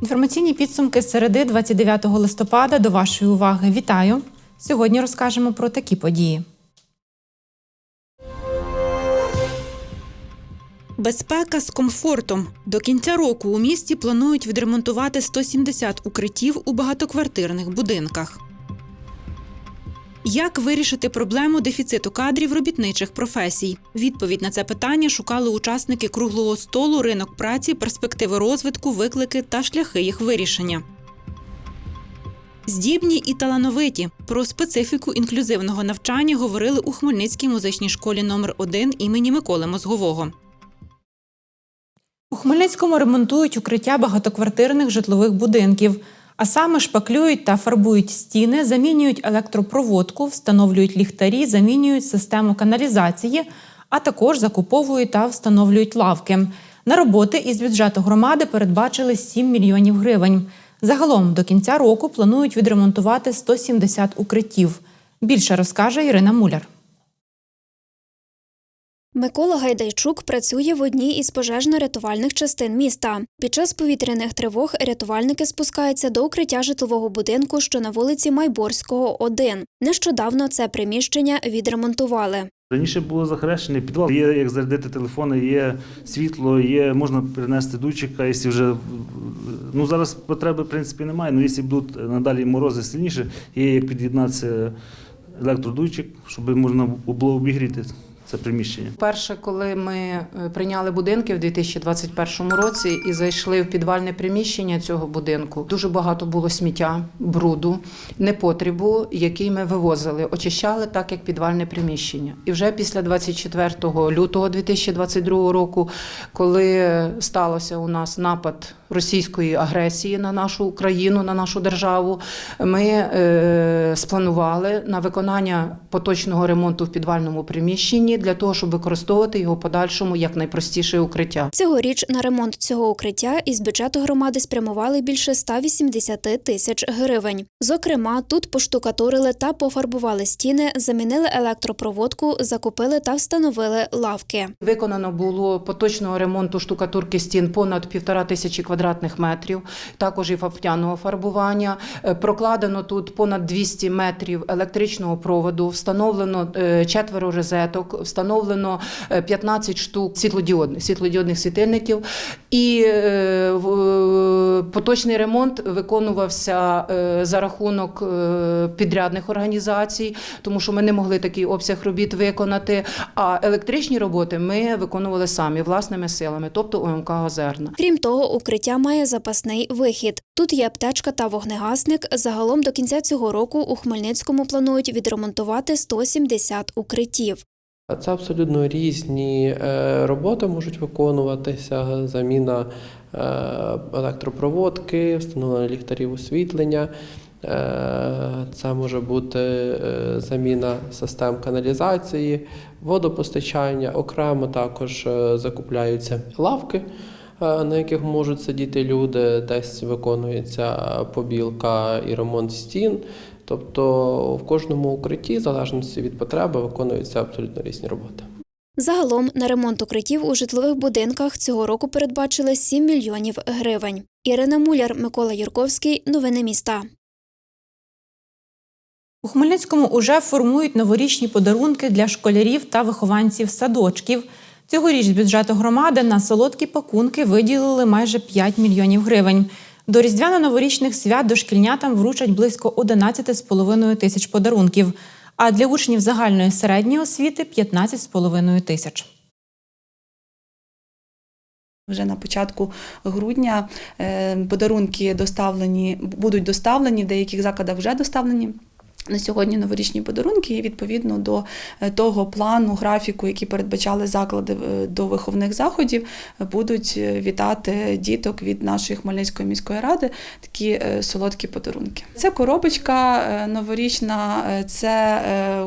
Інформаційні підсумки середи 29 листопада до вашої уваги. Вітаю! Сьогодні розкажемо про такі події. Безпека з комфортом. До кінця року у місті планують відремонтувати 170 укриттів у багатоквартирних будинках. Як вирішити проблему дефіциту кадрів робітничих професій? Відповідь на це питання шукали учасники круглого столу ринок праці, перспективи розвитку, виклики та шляхи їх вирішення. Здібні і талановиті про специфіку інклюзивного навчання говорили у Хмельницькій музичній школі номер 1 імені Миколи Мозгового. У Хмельницькому ремонтують укриття багатоквартирних житлових будинків, а саме шпаклюють та фарбують стіни, замінюють електропроводку, встановлюють ліхтарі, замінюють систему каналізації, а також закуповують та встановлюють лавки. На роботи із бюджету громади передбачили 7 мільйонів гривень. Загалом до кінця року планують відремонтувати 170 укриттів. Більше розкаже Ірина Муляр. Микола Гайдайчук працює в одній із пожежно-рятувальних частин міста. Під час повітряних тривог рятувальники спускаються до укриття житлового будинку, що на вулиці Майборського, 1. Нещодавно це приміщення відремонтували. Раніше було захрещений підвал. Є як зарядити телефони, є світло, є можна перенести дучика, якщо вже ну зараз потреби в принципі немає. Ну якщо будуть надалі морози сильніше, є як під'єднатися електродуйчик, щоб можна було обігріти це приміщення. Перше, коли ми е, прийняли будинки в 2021 році і зайшли в підвальне приміщення цього будинку, дуже багато було сміття, бруду, непотребу, який ми вивозили, очищали так, як підвальне приміщення. І вже після 24 лютого 2022 року, коли сталося у нас напад російської агресії на нашу країну, на нашу державу, ми е, спланували на виконання поточного ремонту в підвальному приміщенні для того, щоб використовувати його подальшому як найпростіше укриття. Цьогоріч на ремонт цього укриття із бюджету громади спрямували більше 180 тисяч гривень. Зокрема, тут поштукатурили та пофарбували стіни, замінили електропроводку, закупили та встановили лавки. Виконано було поточного ремонту штукатурки стін понад півтора тисячі квадратних метрів, також і фаптяного фарбування. Е, Прокладено тут понад 200 метрів електричного проводу, встановлено е, четверо розеток, встановлено е, 15 штук світлодіодних, світлодіодних світильників. І е, е, поточний ремонт виконувався е, за рахунок е, підрядних організацій, тому що ми не могли такий обсяг робіт виконати. А електричні роботи ми виконували самі власними силами, тобто ОМК Озерна. Крім того, укриття має запасний вихід. Тут є аптечка та вогнегасник. Загалом до кінця цього року у Хмельницькому планують відремонтувати 170 укриттів. Це абсолютно різні е, роботи можуть виконуватися, заміна е, електропроводки, встановлення ліхтарів освітлення. Е, Це може бути заміна систем каналізації, водопостачання. Окремо також закупляються лавки, на яких можуть сидіти люди, десь виконується побілка і ремонт стін. Тобто в кожному укритті, в залежності від потреби, виконуються абсолютно різні роботи. Загалом на ремонт укриттів у житлових будинках цього року передбачили 7 мільйонів гривень. Ірина Муляр, Микола Юрковський. Новини міста. У Хмельницькому уже формують новорічні подарунки для школярів та вихованців садочків. Цьогоріч з бюджету громади на солодкі пакунки виділили майже 5 мільйонів гривень. До різдвяно-новорічних свят дошкільнятам вручать близько 11,5 тисяч подарунків, а для учнів загальної середньої освіти 15,5 тисяч. Вже на початку грудня е, подарунки доставлені будуть доставлені, в деяких закладах вже доставлені. На сьогодні новорічні подарунки і відповідно до е, того плану, графіку, які передбачали заклади е, до виховних заходів, е, будуть вітати діток від нашої Хмельницької міської ради такі солодкі подарунки. Це коробочка новорічна, це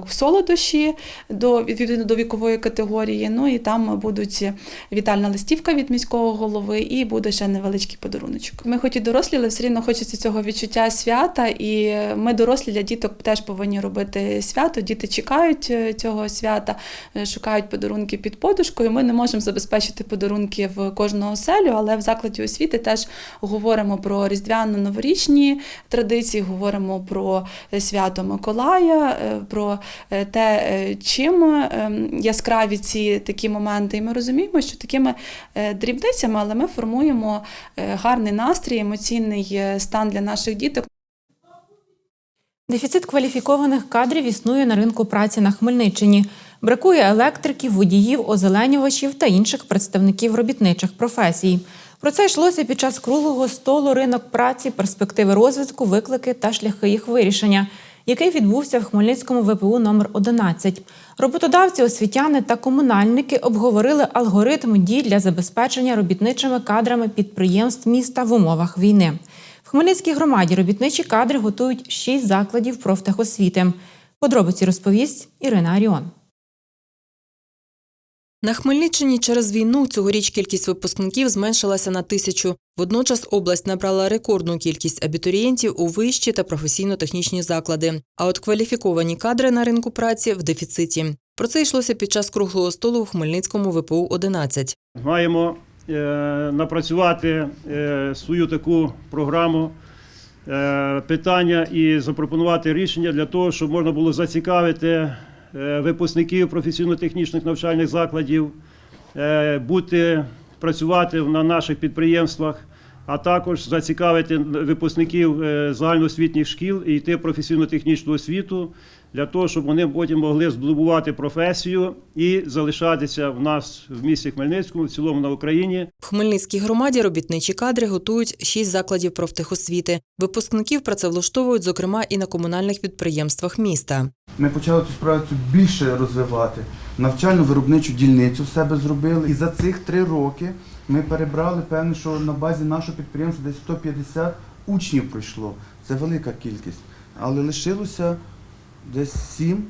солодощі до відповідно до вікової категорії. Ну і там будуть вітальна листівка від міського голови, і буде ще невеличкий подаруночок. Ми, хоч і дорослі, але все рівно хочеться цього відчуття свята, і ми дорослі для діток теж повинні робити свято. Діти чекають е, цього свята, е, шукають подарунки під подушкою. Ми не можемо забезпечити подарунки в кожну оселю, але в закладі освіти теж говоримо про різдвяно-новорічні традиції, говоримо про е, свято Миколая, про те, чим яскраві ці такі моменти. І ми розуміємо, що такими дрібницями, але ми формуємо гарний настрій, емоційний стан для наших діток. Дефіцит кваліфікованих кадрів існує на ринку праці на Хмельниччині. Бракує електриків, водіїв, озеленювачів та інших представників робітничих професій. Про це йшлося під час круглого столу ринок праці, перспективи розвитку, виклики та шляхи їх вирішення, який відбувся в Хмельницькому ВПУ номер 11 Роботодавці, освітяни та комунальники обговорили алгоритм дій для забезпечення робітничими кадрами підприємств міста в умовах війни. В Хмельницькій громаді робітничі кадри готують шість закладів профтехосвіти. Подробиці розповість Ірина Аріон. На Хмельниччині через війну цьогоріч кількість випускників зменшилася на тисячу. Водночас область набрала рекордну кількість абітурієнтів у вищі та професійно-технічні заклади. А от кваліфіковані кадри на ринку праці в дефіциті. Про це йшлося під час круглого столу в Хмельницькому ВПУ 11 Маємо напрацювати е, свою таку програму е, питання і запропонувати рішення для того, щоб можна було зацікавити е, випускників професійно-технічних навчальних закладів, е, бути, працювати на наших підприємствах, а також зацікавити випускників е, загальноосвітніх шкіл і йти професійно-технічну освіту для того, щоб вони потім могли здобувати професію і залишатися в нас в місті Хмельницькому, в цілому на Україні. В Хмельницькій громаді робітничі кадри готують шість закладів профтехосвіти. Випускників працевлаштовують, зокрема, і на комунальних підприємствах міста. Ми почали цю справу більше розвивати. Навчально-виробничу дільницю в себе зробили. І за цих три роки ми перебрали, певно, що на базі нашого підприємства десь 150 учнів пройшло. Це велика кількість. Але лишилося десь сім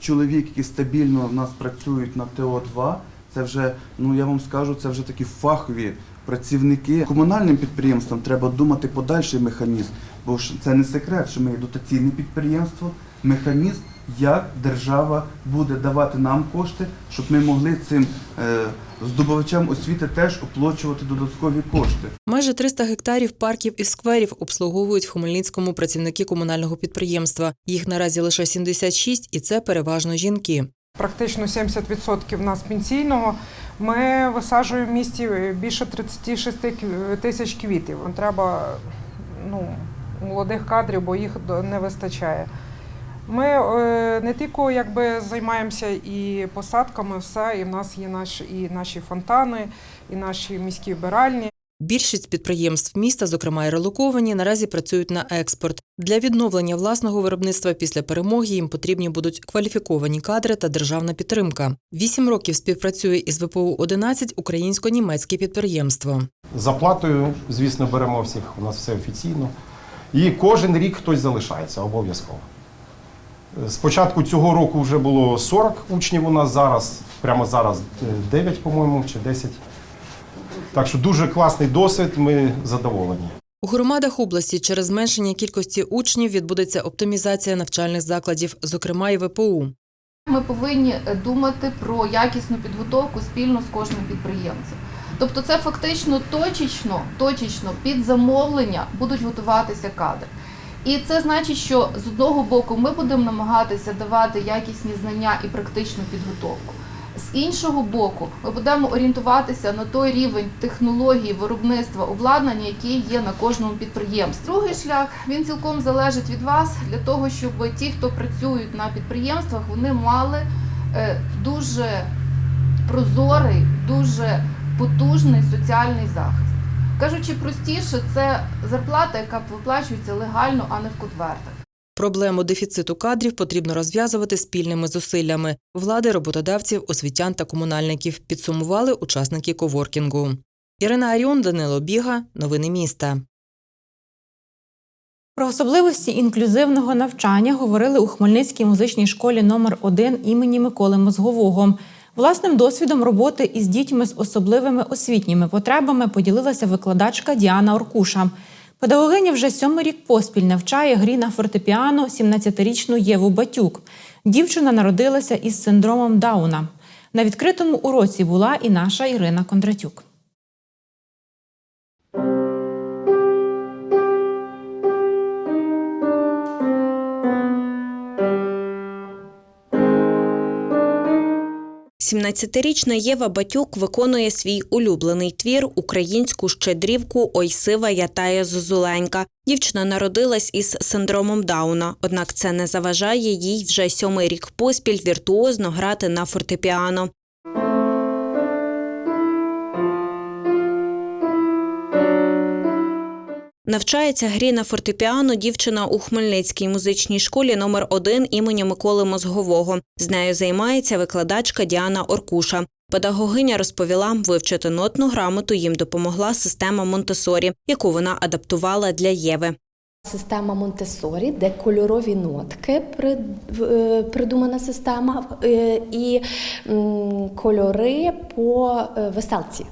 чоловік, які стабільно в нас працюють на ТО-2. Це вже, ну я вам скажу, це вже такі фахові працівники. Комунальним підприємствам треба думати подальший механізм, бо ж це не секрет, що ми є дотаційне підприємство, механізм, як держава буде давати нам кошти, щоб ми могли цим е, здобувачам освіти теж оплачувати додаткові кошти. Майже 300 гектарів парків і скверів обслуговують в Хмельницькому працівники комунального підприємства. Їх наразі лише 76, і це переважно жінки. практично 70% нас пенсійного. Ми висаджуємо в місті більше 36 кв- тисяч квітів. Треба ну, молодих кадрів, бо їх до- не вистачає. Ми е, не тільки якби займаємося і посадками, все, і в нас є наші, і наші фонтани, і наші міські вбиральні. Більшість підприємств міста, зокрема й релоковані, наразі працюють на експорт. Для відновлення власного виробництва після перемоги їм потрібні будуть кваліфіковані кадри та державна підтримка. Вісім років співпрацює із ВПУ 11 українсько-німецьке підприємство. Заплатою, звісно, беремо всіх, у нас все офіційно. І кожен рік хтось залишається обов'язково. З початку цього року вже було 40 учнів у нас зараз, прямо зараз е, 9, по-моєму, чи 10. Так що дуже класний досвід, ми задоволені. У громадах області через зменшення кількості учнів відбудеться оптимізація навчальних закладів, зокрема і ВПУ. Ми повинні е, думати про якісну підготовку спільно з кожним підприємцем. Тобто, це фактично точечно, точечно під замовлення будуть готуватися кадри. І це значить, що з одного боку ми будемо намагатися давати якісні знання і практичну підготовку. З іншого боку, ми будемо орієнтуватися на той рівень технології виробництва обладнання, який є на кожному підприємстві. Другий шлях він цілком залежить від вас для того, щоб ті, хто працюють на підприємствах, вони мали е, дуже прозорий, дуже потужний соціальний захист. Кажучи простіше, це зарплата, яка виплачується легально, а не в конвертах. Проблему дефіциту кадрів потрібно розв'язувати спільними зусиллями влади, роботодавців, освітян та комунальників. Підсумували учасники коворкінгу. Ірина Аріон, Данило Біга. Новини міста. Про особливості інклюзивного навчання говорили у Хмельницькій музичній школі номер 1 імені Миколи Мозгового. Власним досвідом роботи із дітьми з особливими освітніми потребами поділилася викладачка Діана Оркуша. Педагогиня вже сьомий рік поспіль навчає грі на фортепіано 17-річну Єву Батюк. Дівчина народилася із синдромом Дауна. На відкритому уроці була і наша Ірина Кондратюк. Сімнадцятирічна Єва Батюк виконує свій улюблений твір українську щедрівку Ой сива я зозуленька. Дівчина народилась із синдромом Дауна, однак це не заважає їй вже сьомий рік поспіль віртуозно грати на фортепіано. Навчається грі на фортепіано дівчина у Хмельницькій музичній школі номер 1 імені Миколи Мозгового. З нею займається викладачка Діана Оркуша. Педагогиня розповіла, вивчити нотну грамоту їм допомогла система Монтесорі, яку вона адаптувала для Єви. Система Монтесорі, де кольорові нотки е, придумана система, е, і кольори по е, веселці.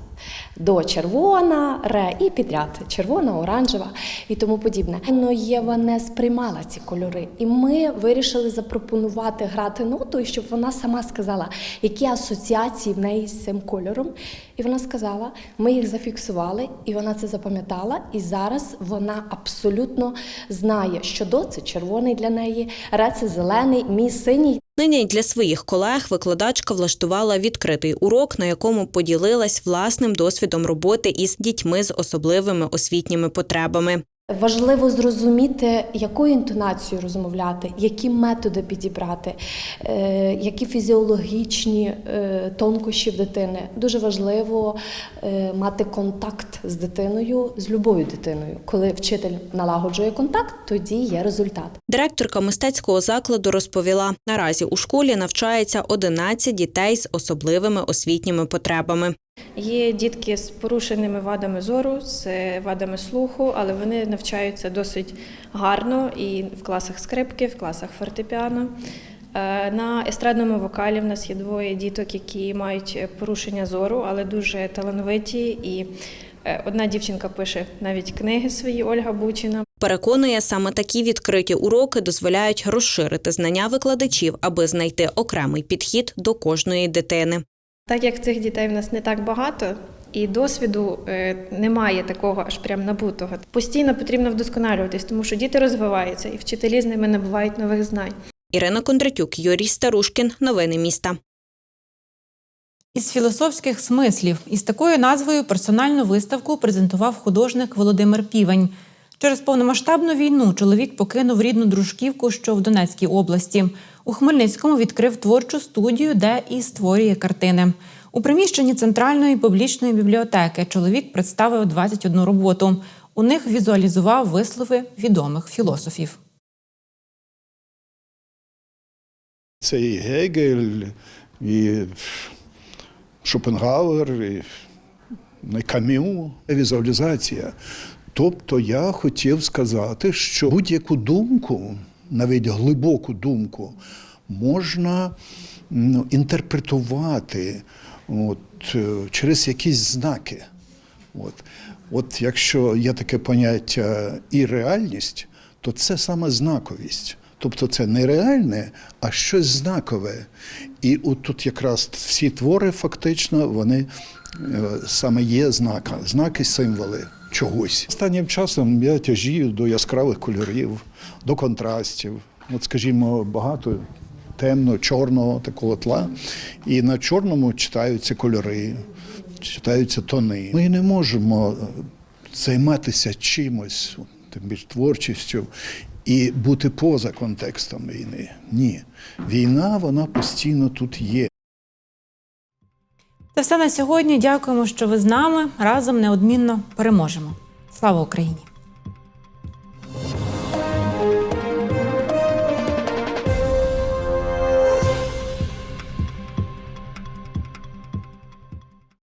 До червона, ре і підряд червона, оранжева і тому подібне. Но Єва не сприймала ці кольори, і ми вирішили запропонувати грати ноту, щоб вона сама сказала, які асоціації в неї з цим кольором. І вона сказала, ми їх зафіксували, і вона це запам'ятала. І зараз вона абсолютно знає, що до це червоний для неї, ре це зелений, мій синій. Нині для своїх колег викладачка влаштувала відкритий урок, на якому поділилась власним досвідом роботи із дітьми з особливими освітніми потребами. Важливо зрозуміти, якою інтонацією розмовляти, які методи підібрати, е, які фізіологічні е, тонкощі в дитини. Дуже важливо е, мати контакт з дитиною, з любою дитиною. Коли вчитель налагоджує контакт, тоді є результат. Директорка мистецького закладу розповіла, наразі у школі навчається 11 дітей з особливими освітніми потребами. Є дітки з порушеними вадами зору, з вадами слуху, але вони навчаються досить гарно і в класах скрипки, в класах фортепіано. Е, На естрадному вокалі в нас є двоє діток, які мають порушення зору, але дуже талановиті. І е, одна дівчинка пише навіть книги свої Ольга Бучина. Переконує, саме такі відкриті уроки дозволяють розширити знання викладачів, аби знайти окремий підхід до кожної дитини. Так як цих дітей в нас не так багато, і досвіду е, немає такого аж прям набутого. Постійно потрібно вдосконалюватись, тому що діти розвиваються, і вчителі з ними набувають нових знань. Ірина Кондратюк, Юрій Старушкін. Новини міста. Із філософських смислів із такою назвою персональну виставку презентував художник Володимир Півень. Через повномасштабну війну чоловік покинув рідну дружківку, що в Донецькій області. У Хмельницькому відкрив творчу студію, де і створює картини. У приміщенні центральної публічної бібліотеки чоловік представив 21 роботу. У них візуалізував вислови відомих філософів. Це і Гегель, і Шопенгауер, і Кам'ю, візуалізація. Тобто я хотів сказати, що будь-яку думку, навіть глибоку думку, можна ну, інтерпретувати от, е, через якісь знаки. От. От якщо є таке поняття і реальність, то це саме знаковість. Тобто це не реальне, а щось знакове. І от тут якраз всі твори фактично вони е, саме є знака, знаки, символи чогось. Останнім часом я тяжію до яскравих кольорів, до контрастів. От, скажімо, багато темно, чорного такого тла. І на чорному читаються кольори, читаються тони. Ми не можемо займатися чимось, тим більш творчістю, і бути поза контекстом війни. Ні. Війна, вона постійно тут є. Це все на сьогодні. Дякуємо, що ви з нами. Разом неодмінно переможемо. Слава Україні!